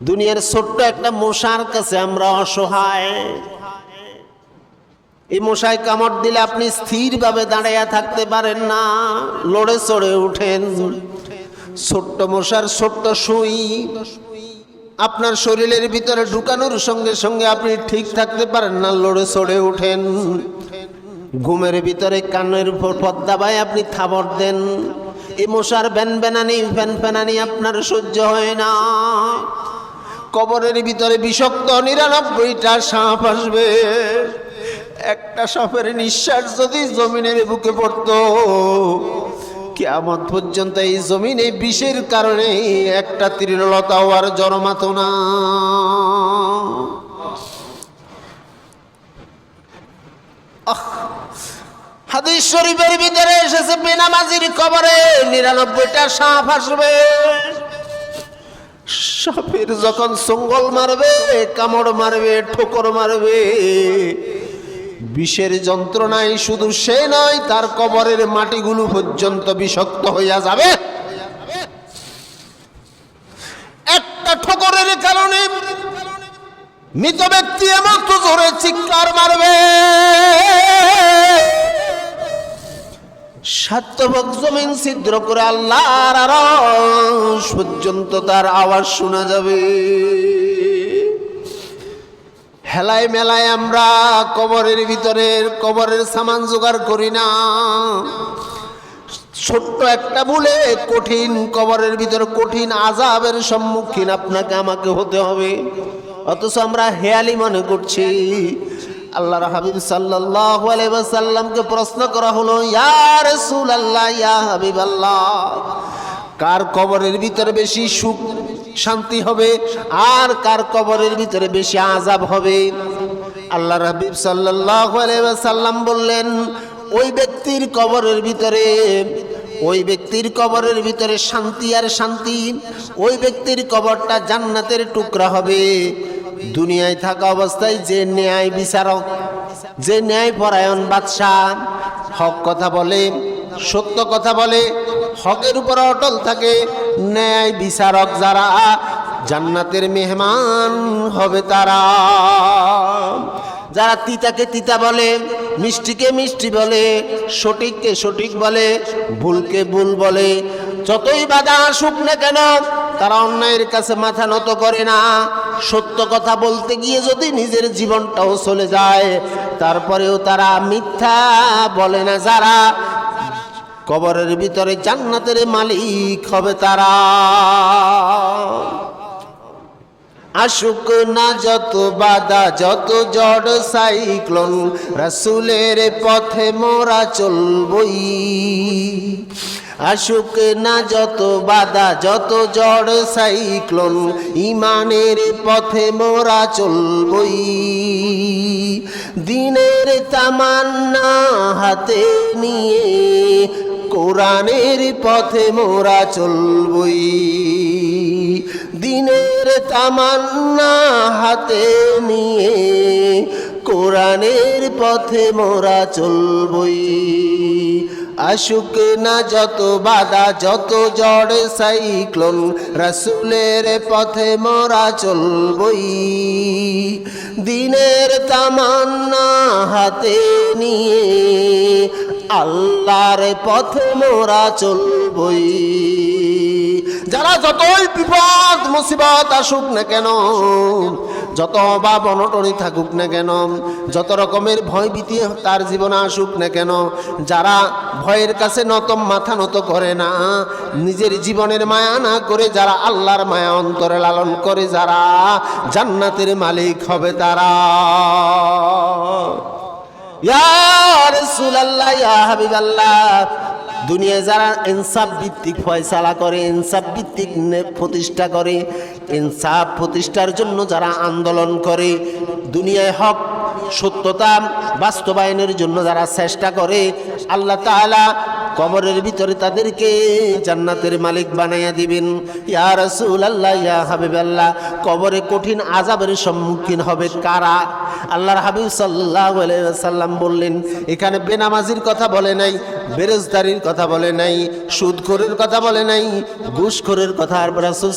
দুনিয়ার ছোট্ট একটা মশার কাছে আমরা অসহায়। এই মশাই কামড় দিলে আপনি স্থিরভাবে দাঁড়াইয়া থাকতে পারেন না। লড়ে চড়ে উঠেন। ছোট্ট মশার ছোট্ট সুই আপনার শরীরের ভিতরে ঢুকানোর সঙ্গে সঙ্গে আপনি ঠিক থাকতে পারেন না, লড়ে চড়ে উঠেন। ঘুমের ভিতরে কানের উপর পদ্মা বাই আপনি থাবর দেন। এই মশার ব্যান ব্যানানি ফ্যান ফ্যানানি আপনার সহ্য হয় না। কবরের ভিতরে বিষাক্ত নিরানব্বইটা সাপ আসবে। একটা সাপের নিঃশ্বাস যদি জমিনের বুকে পড়তো কেমন পর্যন্ত এই জমিনে বিষের কারণে একটা তৃণলতাও আর জন্মাতো না। হাদিস শরীফের ভিতরে এসেছে, বেনামাজির কবরে নিরানব্বইটা সাপ আসবে। সাপের যখন সঙ্গল মারবে, কামড় মারবে, ঠোকর মারবে, বিষের যন্ত্রণায় শুধু সে নয়, তার কবরের মাটিগুলো পর্যন্ত বিষক্ত হইয়া যাবে। একটা ঠোকরের কারণে মৃত ব্যক্তি এমন তো জোরে চিৎকার মারবে। সাত্যবক জমিন ছিদ্র করে আল্লাহর আরশ পর্যন্ত তার আওয়াজ শোনা যাবে। হেলায় মেলায় আমরা কবরের ভিতরে কবরের সামান জোগাড় করি না। ছোট্ট একটা বলে কঠিন কবরের ভিতরে কঠিন আজাবের সম্মুখীন আপনাকে আমাকে হতে হবে। অথচ আমরা হেয়ালি মনে করছি আল্লাহর হাবিব সাল্লাল্লাহু আলাইহি ওয়াসাল্লামকে প্রশ্ন করা হলো, ইয়া রাসূলুল্লাহ, ইয়া হাবিবাল্লাহ, কার কবরের ভিতরে বেশি সুখ শান্তি হবে আর কার কবরের ভিতরে বেশি আজাব হবে? আল্লাহ হাবিব সাল্লাল্লাহু আলাইহি ওয়াসাল্লাম বললেন, ওই ব্যক্তির কবরের ভিতরে, ওই ব্যক্তির কবরের ভিতরে শান্তি আর শান্তি, ওই ব্যক্তির কবরটা জান্নাতের টুকরা হবে। দুনিয়ায় থাকা অবস্থায় যে ন্যায় বিচারক, যে ন্যায় পরায়ণ বাদশাহ, হক কথা বলে, সত্য কথা বলে, হকের উপর অটল থাকে ন্যায় বিচারক যারা জান্নাতের মেহমান হবে তারা। যারা তিতাকে তিতা বলে, মিষ্টিকে মিষ্টি বলে, সঠিককে সঠিক বলে, ভুলকে ভুল বলে, যতই বাধা আসুক না কেন তারা অন্যায়ের কাছে মাথা নত করে না। সত্য কথা বলতে গিয়ে যদি নিজের জীবনটাও চলে যায়, তারপরেও তারা মিথ্যা বলে না। যারা কবরের ভিতরে জান্নাতের মালিক হবে তারা। আসুক না যত বাধা, যত জড় সাইক্লোন, রাসুলের পথে মোরা চলবই। আসুক না যত বাধা, যত জড় সাইক্লোন ইমানের পথে মোরা চলবই। দিনের তামান্না হাতে নিয়ে কোরআনের পথে মোরা চলবই। দিনের তামান্না হাতে নিয়ে কোরআনের পথে মোরা চলবই। আসুক না যত বাধা, যত জড় সাইক্লোন, রাসুলের পথে মোরা চলবই। দিনের তামান্না হাতে নিয়ে আল্লাহর পথে মোরা চলবই। যারা যতই বিপদ, মুসিবত আসুক না কেন, যত অভাব অনটনি থাকুক না কেন, যত রকমের ভয় ভীতি তার জীবনে আসুক না কেন, যারা ভয়ের কাছে নত, মাথা নত করে না, নিজের জীবনের মায়া না করে যারা আল্লাহর মায়া অন্তরে লালন করে, যারা জান্নাতের মালিক হবে তারা। ইয়া রাসূলুল্লাহ, ইয়া হাবিবাল্লাহ দুনিয়ায় যারা ইনসাফ ভিত্তিক ফয়সালা করে, ইনসাফ ভিত্তিক প্রতিষ্ঠা করে, ইনসাফ প্রতিষ্ঠার জন্য যারা আন্দোলন করে, দুনিয়ায় হক, সত্যতা বাস্তবায়নের জন্য যারা চেষ্টা করে, আল্লাহ তাআলা কবরের ভিতরে তাদেরকে জান্নাতের মালিক বানাইয়া দিবেন। ইয়া আল্লাহ ইয়া হাবিব আল্লাহ কবরে কঠিন আজাবের সম্মুখীন হবে কারা? আল্লাহর হাবিব সাল্লাল্লাহু আলাইহি ওয়াসাল্লাম বললেন, এখানে বেনামাজির কথা বলে নাই বেরোজদারির কথা বলে নাই, সুদখোরের কথা বলে নাই, ঘুষখোরের কথা আর রাসূল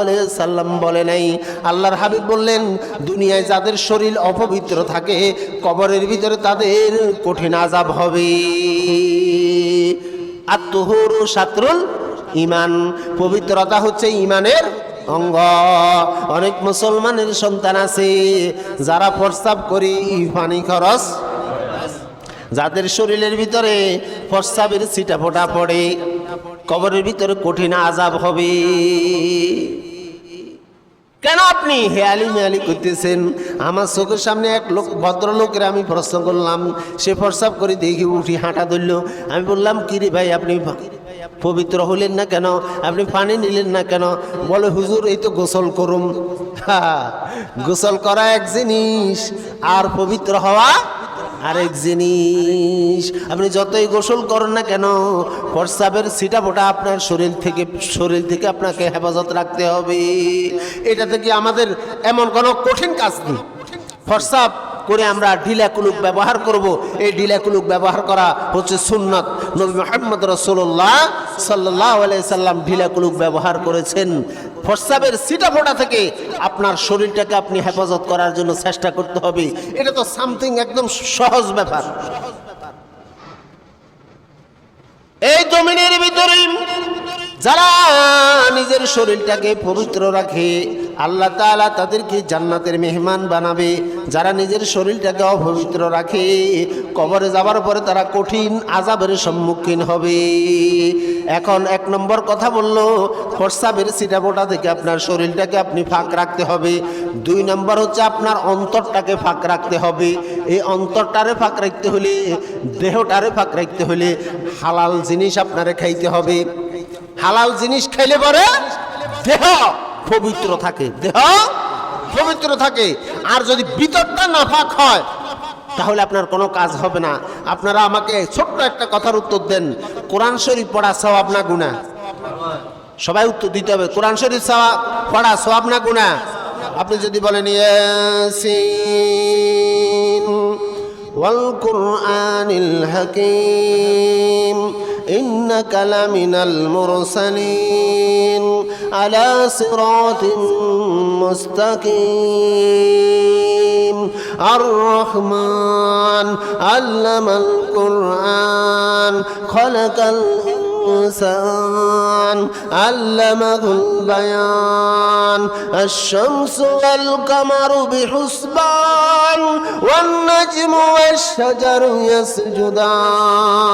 আলাইহি সাল্লাম বলে নাই। আল্লাহর হাবিব বললেন, দুনিয়ায় যাদের শরীর অপবিত্র থাকে, কবরের ভিতরে তাদের কঠিন আজাব হবে। আত্মহুর সাতরুল ইমান, পবিত্রতা হচ্ছে ইমানের অঙ্গ। অনেক মুসলমানের সন্তান আছে, যারা প্রস্তাব করি, পানি খরচ। যাদের শরীরের ভিতরে প্রস্তাবের ছিটা ফোটা পড়ে, কবরের ভিতরে কঠিন আজাব হবে। কেন আপনি হেয়ালি মেয়ালি করতেছেন? আমার চোখের সামনে এক লোক, ভদ্রলোকের আমি প্রশ্ন করলাম, সে প্রস্তাব করে দেখি উঠি, হাঁটা ধরল। আমি বললাম কি রে ভাই, আপনি পবিত্র হলেন না কেন? আপনি পানি নিলেন না কেন? বলে হুজুর এই তো গোসল করুম। হা, গোসল করা এক জিনিস আর পবিত্র হওয়া আরেক জিনিস। আপনি যতই গোসল করেন না কেন প্রস্রাবের সিটা ফোটা আপনার শরীর থেকে শরীর থেকে আপনাকে হেফাজত রাখতে হবে। এটা থেকে আমাদের এমন কোনো কঠিন কাজ নেই। প্রস্রাব করে আমরা ঢিলা কুলুক ব্যবহার করব। এই ঢিলা কুলুক ব্যবহার করা হচ্ছে সুন্নত। নবী মোহাম্মদ রসুল্লাহ সাল্লাহ সাল্লাম ঢিলা কুলুক ব্যবহার করেছেন। প্রস্রাবের সিটা ফোটা থেকে আপনার শরীরটাকে আপনি হেফাজত করার জন্য চেষ্টা করতে হবে। এটা তো সামথিং একদম সহজ ব্যাপার। এই জমিনের ভিতরে যারা নিজের শরীরটাকে পবিত্র রাখে, আল্লাহ তাআলা তাদেরকে জান্নাতের মেহমান বানাবে। যারা নিজের শরীরটাকে অপবিত্র রাখে, কবরে যাবার পরে তারা কঠিন আজাবের সম্মুখীন হবে। এখন এক নম্বর কথা বলল ফরসাবের সিটাপোটা থেকে আপনার শরীরটাকে আপনি ফাঁক রাখতে হবে। দুই নম্বর হচ্ছে আপনার অন্তরটাকে ফাঁক রাখতে হবে। এই অন্তরটারে ফাঁক রাখতে হলে, দেহটারে ফাঁক রাখতে হলে হালাল জিনিস আপনারে খাইতে হবে। হালাল জিনিস খাইলে পরে দেহ পবিত্র থাকে। দেহ পবিত্র থাকে। আর যদি ভিতরটা নাফাক হয়, তাহলে আপনার কোনো কাজ হবে না। আপনারা আমাকে ছোট্ট একটা কথার উত্তর দেন। কোরআন শরীফ পড়া সওয়াব না গুণা সবাই উত্তর দিতে হবে। কোরআন শরীফ সওয়াব পড়া সওয়াব না গুণা আপনি যদি বলেন, ইয়াসিন ওয়াল কুরআনিল হাকীম। إنك لمن المرسلين على صراط مستقيم الرحمن علم القرآن خلق الإنسان علمه البيان الشمس والقمر بحسبان والنجم والشجر يسجدان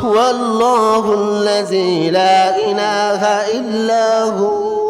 هو الله الذي لا إله إلا هو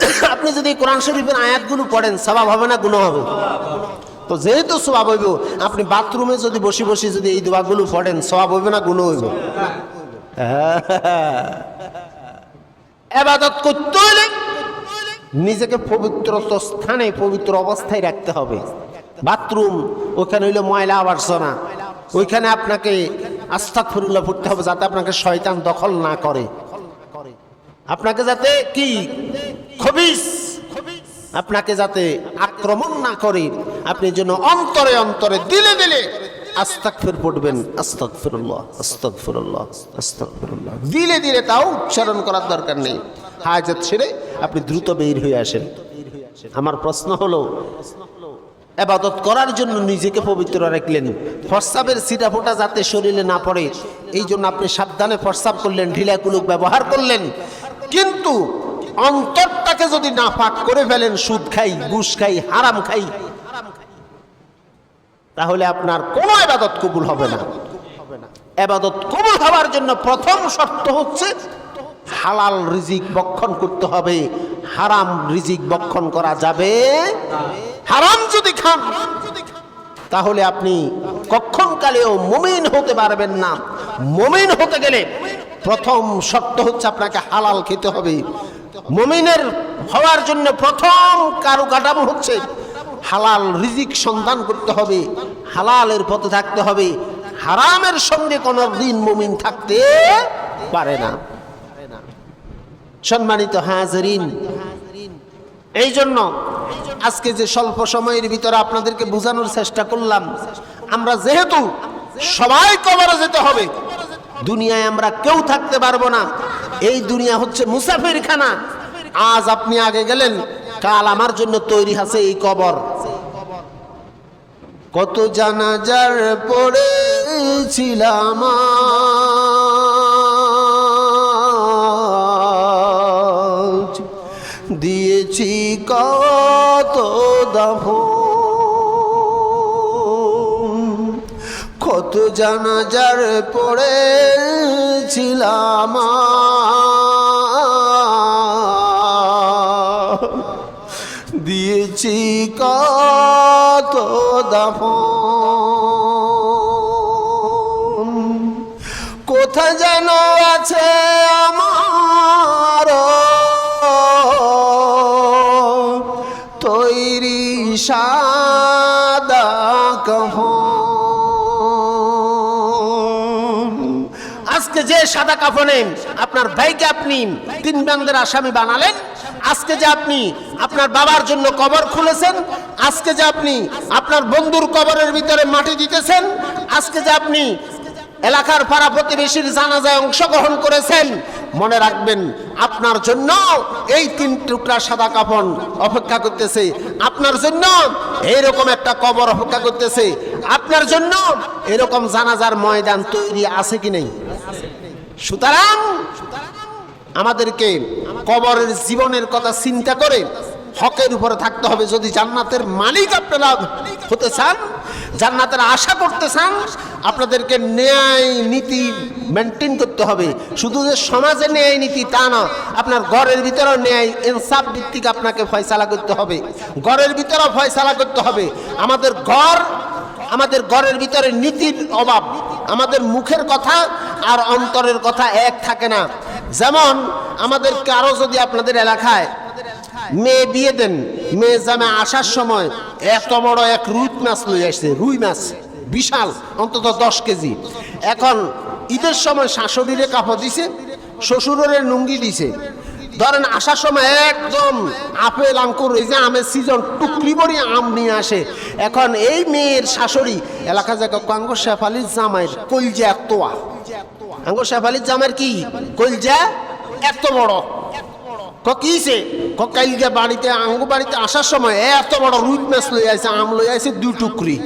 আপনি যদি কোরআন শরীফের আয়াতগুলো পড়েন, স্বভাব হবে না গুণ হবে? তো যেহেতু স্বভাব হইব, আপনি বাথরুমে যদি বসে বসে যদি এই দোয়াগুলো পড়েন, স্বভাব হইবে না গুণ হইব? এবাদত করতে হলে নিজেকে পবিত্র স্থানে, পবিত্র অবস্থায় রাখতে হবে। বাথরুম ওখানে হইল ময়লা আবর্জনা, ওইখানে আপনাকে আস্তাক ফিরুল্লাহ পড়তে হবে যাতে আপনাকে শয়তান দখল না করে। আপনাকে যাতে কি? খবিস। আপনাকে যাতে আক্রমণ না করে আপনি যেন অন্তরে অন্তরে দিলে দিলে পড়বেন দিলে দিলে তাও উচ্চারণ করার দরকার নেই। হাজত ছেড়ে আপনি দ্রুত বের হয়ে আসেন। আমার প্রশ্ন হলো এবাদত করার জন্য নিজেকে পবিত্র রাখলেন ফরসাবের সিটা ফোটা যাতে শরীরে না পড়ে এই জন্য আপনি সাবধানে ফরসাব করলেন ঢিলা কুলুক ব্যবহার করলেন। কিন্তু অন্তরটাকে যদি না পাক করে ফেলেন, সুদ খাই, ঘুষ খাই, হারাম খাই, তাহলে আপনার কোনো এবাদত কবুল হবে না। এবাদত কবুল হওয়ার জন্য প্রথম শর্ত হচ্ছে হালাল রিজিক বক্ষণ করতে হবে। হারাম রিজিক বক্ষণ করা যাবে হারাম যদি খান, তাহলে আপনি কখনকালেও মুমিন হতে পারবেন না। মুমিন হতে গেলে প্রথম শর্ত হচ্ছে আপনাকে হালাল খেতে হবে। মুমিনের হওয়ার জন্য প্রথম কারু কাঠামো হচ্ছে হালাল রিজিক সন্ধান করতে হবে, হালালের পথে থাকতে হবে। হারামের সঙ্গে কোনো দিন মমিন থাকতে পারে না। সম্মানিত হাজরিন, এই জন্য আজকে যে স্বল্প সময়ের ভিতরে আপনাদেরকে বোঝানোর চেষ্টা করলাম, আমরা যেহেতু সবাই কবরে যেতে হবে, দুনিয়ায় আমরা কেউ থাকতে পারব না। এই দুনিয়া হচ্ছে মুসাফির খানা। আজ আপনি আগে গেলেন, কাল আমার জন্য তৈরি আছে এই কবর। কত জানাজার পড়েছিলাম। দিয়েছি কত দাফ কত জানাজার পড়েছিলাম। দিয়েছি কত দাফ কোথা যেন আছে আমার তৈরি সাদা কাফন যে সাদা কাফনে আপনার ভাইকে আপনি তিন বান্দের আসামি বানালেন, আজকে যে আপনি আপনার বাবার জন্য কবর খুলেছেন, আজকে যে আপনি আপনার বন্ধুর কবরের ভিতরে মাটি দিতেছেন, আজকে যে আপনি এলাকার পাড়া প্রতিবেশীর জানাজায় অংশগ্রহণ করেছেন, মনে রাখবেন আপনার জন্য এই তিন টুকরা সাদা কাফন অপেক্ষা করতেছে। আপনার জন্য এইরকম একটা কবর অপেক্ষা করতেছে। আপনার জন্য এরকম জানাজার ময়দান তৈরি আছে কি নেই? সুতরাং আমাদেরকে কবরের জীবনের কথা চিন্তা করে হকের উপরে থাকতে হবে। যদি জান্নাতের মালিক আপনারা হতে চান, জান্নাতের আশা করতে চান, আপনাদেরকে ন্যায় নীতি মেনটেন করতে হবে। শুধু যে সমাজে ন্যায় নীতি তা না, আপনার ঘরের ভিতরেও ন্যায় ইনসাফ ভিত্তিক আপনাকে ফয়সালা করতে হবে। ঘরের ভিতরেও ফয়সালা করতে হবে। আমাদের ঘর আমাদের ঘরের ভিতরে নীতির অভাব। আমাদের মুখের কথা আর অন্তরের কথা এক থাকে না। যেমন আমাদের কারও যদি আপনাদের এলাকায় মেয়ে বিয়ে দেন, মেয়ে জামে আসার সময় এত বড় এক রুই মাছ লই আসছে, রুই মাছ, বিশাল, অন্তত দশ কেজি। এখন ঈদের সময় শাশুড়িরে কাপড় দিছে, শ্বশুরের লুঙ্গি দিছে। ধরেন আসার সময় একদম আপেল আঙ্কুর, এই যে আমের সিজন টুকরি বড়ি আম নিয়ে আসে। এখন এই মেয়ের শাশুড়ি, এলাকা জায়গা কাঙ্গ শেফালির জামাইয়ের কলজা তোয়া আঙ্গ শেফালির জামাইয়ের কি? কলজা এত বড়। ক কিছে ক বাড়িতে আঙ্গ বাড়িতে আসার সময় এত বড় রুই মাছ লই আছে আম লই আছে দুই টুকরি।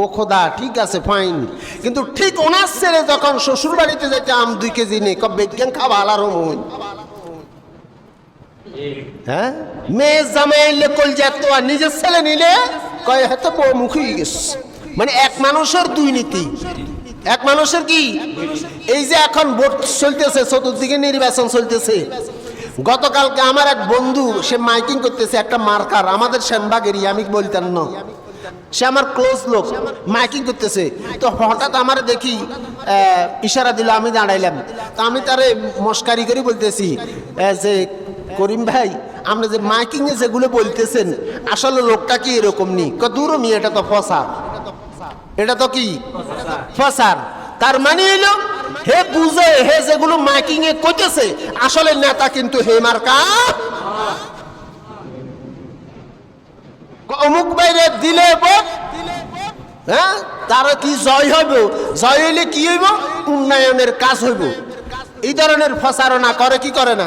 ও খোদা, ঠিক আছে ফাইন কিন্তু ঠিক ওনার ছেলে যখন শ্বশুর বাড়িতে যেতে আম দুই কেজি নেই কব বিজ্ঞান খাওয়া আলার মন হ্যাঁ? মেয়ে জামাই এলে কল যেত আর নিজের ছেলে নিলে কয় হয়তো বউ মুখী গেছে। মানে এক মানুষের দুই নীতি। এক মানুষের কি? এই যে এখন ভোট চলতেছে, চতুর্দিকে নির্বাচন চলতেছে। গতকালকে আমার এক বন্ধু, সে মাইকিং করতেছে একটা মার্কার, আমাদের সেনবাগেরই, আমি বলতাম না। সে আমার ক্লোজ লোক, মাইকিং করতেছে। তো হঠাৎ আমার দেখি ইশারা দিল, আমি দাঁড়াইলাম। তা আমি তারে মস্কারি করে বলতেছি যে করিম ভাই আমরা যে মাইকিং এ যেগুলো বলতেছেন, আসলে লোকটা কি এরকম নি? ক দূর মি, এটা তো ফসার এটা তো কি? ফসার তার মানে হইল, হে বুঝে, হে যেগুলো মাইকিং এ কইতেছে, আসলে নেতা কিন্তু হে মার্কা। অমুক বাইরে দিলে হ্যাঁ? তার কি জয় হইব? জয় হইলে কি হইব? উন্নয়নের কাজ হইব। এই ধরনের প্রচারণা করে, কি করে না?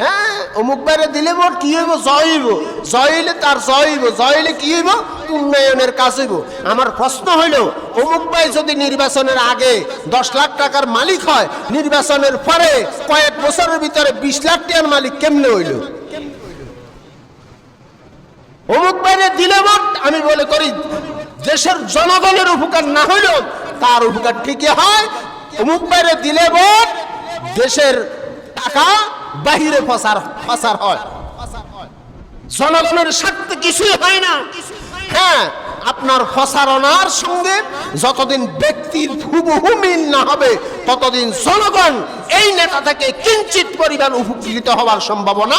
হ্যাঁ অমুক বাইরে দিলে ভোট কি হইব? জয় হইব। জয় হইলে তার জয় হইব। জয় হইলে কি হইব? উন্নয়নের কাজ হইব। আমার প্রশ্ন হইল, অমুক ভাই যদি নির্বাচনের আগে দশ লাখ টাকার মালিক হয়, নির্বাচনের পরে কয়েক বছরের ভিতরে বিশ লাখ টাকার মালিক কেমনে হইল? অমুক বাইরে দিলে ভোট আমি বলে করি, দেশের জনগণের উপকার না হইলেও তার উপকার ঠিকই হয়। অমুক বাইরে দিলে ভোট দেশের টাকা বাহিরে ফসার ফসার হয়। জনগণের স্বার্থে কিছুই হয় না। হ্যাঁ আপনার প্রসারণার সঙ্গে যতদিন ব্যক্তির হুবহু মিল না হবে, ততদিন জনগণ এই নেতা থেকে কিঞ্চিত পরিমাণ উপকৃত হওয়ার সম্ভাবনা